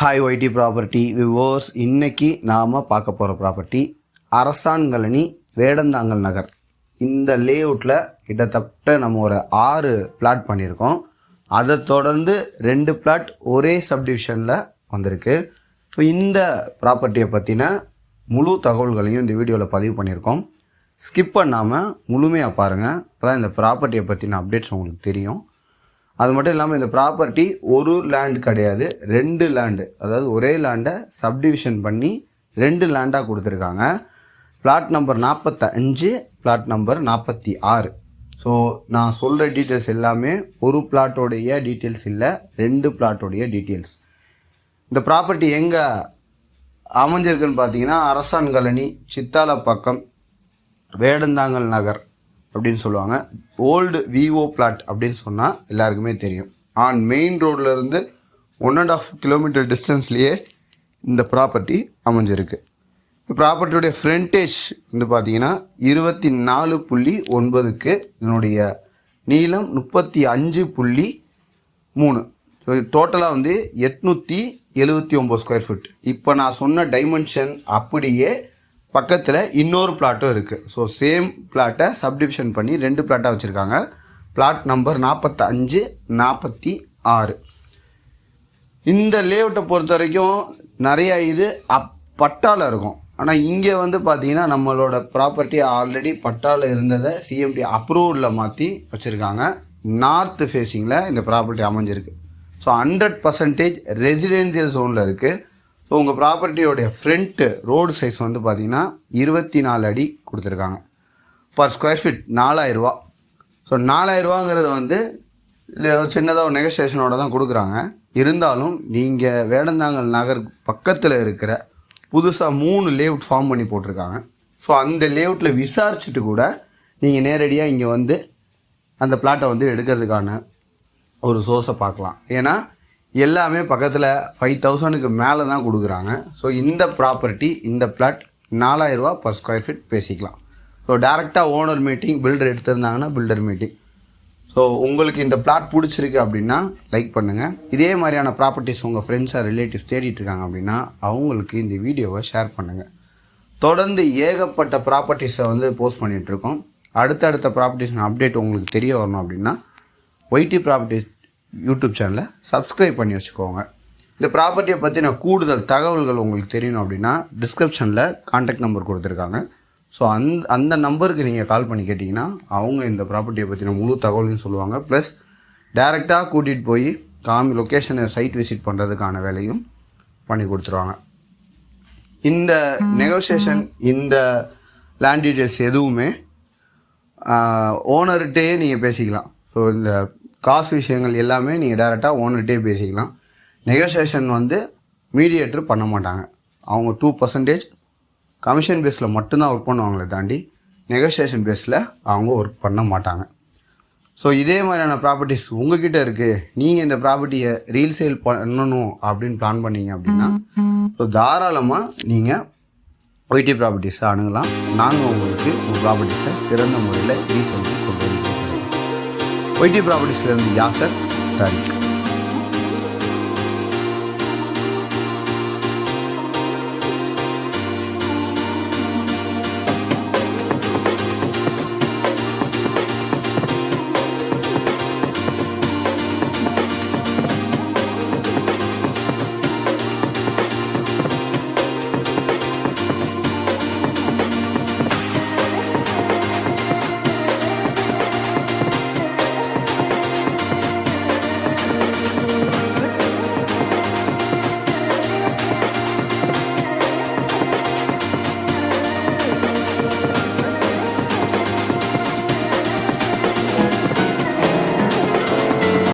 Hi YT property விவோஸ் இன்றைக்கி நாம் பார்க்க போகிற ப்ராப்பர்ட்டி அரசான்கழனி வேடந்தாங்கல் நகர். இந்த லேஅவுட்டில் கிட்டத்தட்ட நம்ம ஒரு ஆறு பிளாட் பண்ணியிருக்கோம். அதை தொடர்ந்து ரெண்டு பிளாட் ஒரே சப்டிவிஷனில் வந்திருக்கு. ஸோ இந்த ப்ராப்பர்ட்டியை பற்றின முழு தகவல்களையும் இந்த வீடியோவில் பதிவு பண்ணியிருக்கோம். ஸ்கிப் பண்ணாமல் முழுமையாக பாருங்கள் அப்போ தான் இந்த ப்ராப்பர்ட்டியை பற்றின அப்டேட்ஸ் உங்களுக்கு தெரியும். அது மட்டும் இல்லாமல் இந்த ப்ராப்பர்ட்டி ஒரு லேண்ட் கிடையாது. ரெண்டு லேண்டு அதாவது ஒரே லேண்டை சப்டிவிஷன் பண்ணி ரெண்டு லேண்டாக கொடுத்துருக்காங்க. பிளாட் நம்பர் நாற்பத்தஞ்சு பிளாட் நம்பர் நாற்பத்தி ஆறு ஸோ நான் சொல்கிற டீட்டெயில்ஸ் எல்லாமே ஒரு பிளாட்டோடைய டீட்டெயில்ஸ் இல்லை ரெண்டு பிளாட்டோடைய டீட்டெயில்ஸ் இந்த ப்ராப்பர்ட்டி எங்கே அமைஞ்சிருக்குன்னு பார்த்தீங்கன்னா அரசான் காலனி சித்தால பக்கம் வேடந்தாங்கல் நகர். அப்படின்னு சொல்லுவாங்க. ஓல்டு விவோ பிளாட் அப்படின்னு சொன்னால் எல்லாருக்குமே தெரியும். ஆன் மெயின் ரோட்லேருந்து ஒன் அண்ட் ஆஃப் கிலோமீட்டர் டிஸ்டன்ஸ்லேயே இந்த ப்ராப்பர்ட்டி அமைஞ்சிருக்கு. இந்த ப்ராப்பர்ட்டியுடைய ஃப்ரண்டேஜ் வந்து பார்த்தீங்கன்னா இருபத்தி நாலு புள்ளி ஒன்பதுக்கு இதனுடைய நீளம் முப்பத்தி அஞ்சு புள்ளி மூணு. ஸோ டோட்டலாக வந்து எட்நூற்றி எழுபத்தி ஒம்பது ஸ்கொயர் ஃபீட் இப்போ நான் சொன்ன டைமென்ஷன் அப்படியே பக்கத்தில் இன்னொரு பிளாட்டும் இருக்குது ஸோ சேம் பிளாட்டை சப்டிவிஷன் பண்ணி ரெண்டு பிளாட்டாக வச்சுருக்காங்க. பிளாட் நம்பர் நாற்பத்தஞ்சு நாற்பத்தி ஆறு. இந்த லேஅவுட்டை பொறுத்த வரைக்கும் நிறைய இது அப் பட்டால இருக்கும். ஆனால் இங்கே வந்து பார்த்தீங்கன்னா நம்மளோட ப்ராப்பர்ட்டி ஆல்ரெடி பட்டால இருந்ததை சிஎம்டி அப்ரூவ்டில் மாற்றி வச்சுருக்காங்க. நார்த் ஃபேஸிங்கில் இந்த ப்ராப்பர்ட்டி அமைஞ்சிருக்கு. ஸோ ஹண்ட்ரட் பர்சன்டேஜ் ரெசிடென்சியல் ஜோனில் இருக்குது ஸோ உங்கள் ப்ராப்பர்ட்டியோடைய ஃப்ரண்ட்டு ரோடு சைஸ் வந்து பார்த்தீங்கன்னா இருபத்தி நாலு அடி கொடுத்துருக்காங்க. பர் ஸ்கொயர் ஃபீட் நாலாயிரரூவா ஸோ நாலாயிரரூவாங்கிறது வந்து ஒரு சின்னதாக ஒரு நெகஸ்டேஷனோட தான் கொடுக்குறாங்க. இருந்தாலும் நீங்கள் வேடந்தாங்கல் நகர் பக்கத்தில் இருக்கிற புதுசாக மூணு லேஅவுட் ஃபார்ம் பண்ணி போட்டிருக்காங்க. ஸோ அந்த லேஅவுட்டில் விசாரிச்சுட்டு கூட நீங்கள் நேரடியாக இங்கே வந்து அந்த பிளாட்டை வந்து எடுக்கிறதுக்கான ஒரு சோர்ஸை பார்க்கலாம். ஏன்னா எல்லாமே பக்கத்தில் ஃபைவ் தௌசண்டுக்கு மேலே தான் கொடுக்குறாங்க. ஸோ இந்த ப்ராப்பர்ட்டி இந்த பிளாட் நாலாயிரரூவா பர் ஸ்கொயர் ஃபீட் பேசிக்கலாம். ஸோ டேரெக்டாக ஓனர் மீட்டிங் பில்டர் எடுத்திருந்தாங்கன்னா பில்டர் மீட்டிங் ஸோ உங்களுக்கு இந்த பிளாட் பிடிச்சிருக்கு அப்படின்னா லைக் பண்ணுங்கள் இதே மாதிரியான ப்ராப்பர்ட்டிஸ் உங்கள் ஃப்ரெண்ட்ஸாக ரிலேட்டிவ்ஸ் தேடிட்டு இருக்காங்க அப்படின்னா அவங்களுக்கு இந்த வீடியோவை ஷேர் பண்ணுங்கள் தொடர்ந்து ஏகப்பட்ட ப்ராப்பர்ட்டிஸை வந்து போஸ்ட் பண்ணிகிட்ருக்கோம் அடுத்தடுத்த ப்ராப்பர்ட்டிஸ் அப்டேட் உங்களுக்கு தெரிய வரணும் அப்படின்னா ஒய்டி ப்ராப்பர்ட்டிஸ் யூடியூப் சேனலை சப்ஸ்கிரைப் பண்ணி வச்சுக்கோங்க. இந்த ப்ராப்பர்ட்டியை பற்றின கூடுதல் தகவல்கள் உங்களுக்கு தெரியணும் அப்படின்னா டிஸ்கிரிப்ஷனில் கான்டாக்ட் நம்பர் கொடுத்துருக்காங்க. ஸோ அந்த அந்த நம்பருக்கு நீங்கள் கால் பண்ணி கேட்டிங்கன்னா அவங்க இந்த ப்ராப்பர்ட்டியை பற்றின முழு தகவலையும் சொல்லுவாங்க. ப்ளஸ் டேரெக்டாக கூட்டிகிட்டு போய் காமி லொக்கேஷனை சைட் விசிட் பண்ணுறதுக்கான வேலையும் பண்ணி கொடுத்துருவாங்க. இந்த நெகோசியேஷன் இந்த லேண்ட் டீட்டெயில்ஸ் எதுவுமே ஓனர்கிட்டே நீங்கள் பேசிக்கலாம். ஸோ இந்த காசு விஷயங்கள் எல்லாமே நீங்கள் டேரெக்டாக ஓனர்கிட்டே பேசிக்கலாம். நெகோசியேஷன் வந்து மீடியேட்டர் பண்ண மாட்டாங்க. அவங்க டூ பர்சன்டேஜ் கமிஷன் பேஸில் மட்டும்தான் ஒர்க் பண்ணுவாங்களே தாண்டி நெகோசியேஷன் பேஸில் அவங்க ஒர்க் பண்ண மாட்டாங்க. ஸோ இதே மாதிரியான ப்ராப்பர்ட்டிஸ் உங்ககிட்ட இருக்குது நீங்கள் இந்த ப்ராப்பர்ட்டியை ரீல் சேல் பண்ணணும் அப்படின்னு பிளான் பண்ணீங்க அப்படின்னா ஸோ தாராளமாக நீங்கள் ஒய்டி ப்ராப்பர்ட்டிஸை அணுகலாம். நாங்கள் உங்களுக்கு உங்கள் ப்ராப்பர்ட்டிஸை சிறந்த முறையில் ரீசேல் கொண்டு ஒய்டி ப்ராப்பர்ட்டிஸ்லேருந்து யாசர் தாரிக்